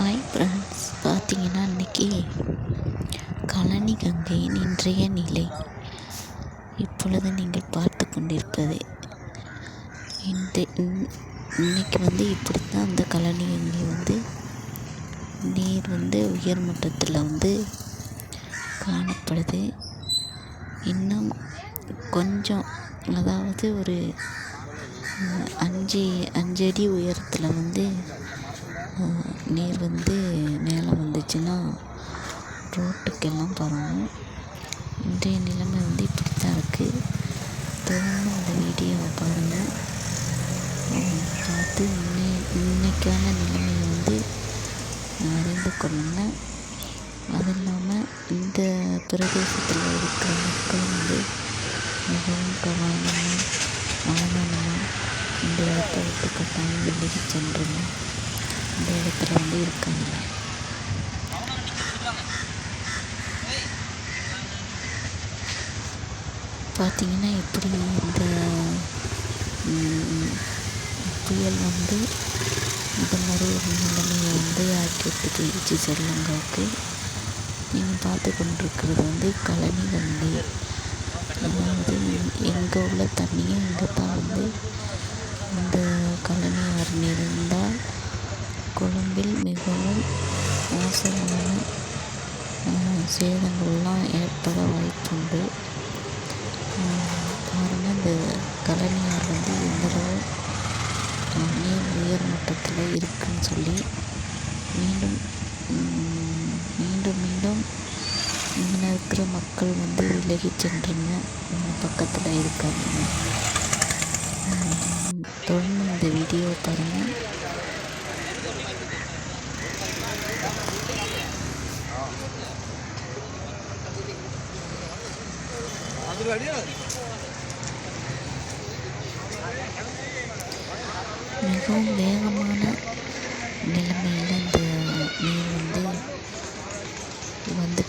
Hi friends பார்த்தீங்கன்னா இன்றைக்கி கழனி கங்கையின் இன்றைய நிலை. இப்பொழுது நீங்கள் பார்த்து கொண்டிருப்பது இந்த இன்னைக்கு வந்து இப்படி தான் அந்த கழனி கங்கை வந்து நீர் வந்து உயர் மட்டத்தில் வந்து காணப்படுது. இன்னும் கொஞ்சம் அதாவது ஒரு அஞ்சு அஞ்சடி உயரத்தில் வந்து நீர் வந்து மேலே வந்துச்சுன்னா ரோட்டுக்கெல்லாம் பரவும். இன்றைய நிலைமை வந்து இப்படி தான் இருக்குது தொடர்ந்து அந்த வீடியோவை பாருங்கள் பார்த்து இன்னை இன்றைக்கான நிலைமையை வந்து அறிந்து கொள்ளுங்கள் அது இல்லாமல் இந்த பிரதேசத்தில் இருக்கிற மக்கள் வந்து மிகவும் கவனமாக அவமானமாக இந்த இடத்த விட்டு கட்டாயம் வெளியே சென்றுங்க இந்த இடத்துல வந்து இருக்காங்க. பார்த்தீங்கன்னா எப்படி இந்த புயல் வந்து இந்த மாதிரி ஒரு நிலைமையை வந்து ஆக்கிட்டு போயிடுச்சு ஸ்ரீலங்காவுக்கு நீங்கள் பார்த்து கொண்டிருக்கிறது வந்து கழனி கங்கை அதாவது எங்கே உள்ள தண்ணியை இங்கே தான் வந்து இந்த கழனி சேதங்கள்லாம் ஏற்பட வாய்ப்புண்டு. பாருங்கள் இந்த கழனி ஆறு வந்து எந்தளவு நீர் உயர் மட்டத்தில் இருக்குன்னு சொல்லி மீண்டும் மீண்டும் மீண்டும் இங்கே இருக்கிற மக்கள் வந்து விலகி சென்றுங்க. பக்கத்தில் இருக்காங்க தொழில் மிகவும் வேகமான நிலைமையில் இந்த நீர் வந்து வந்து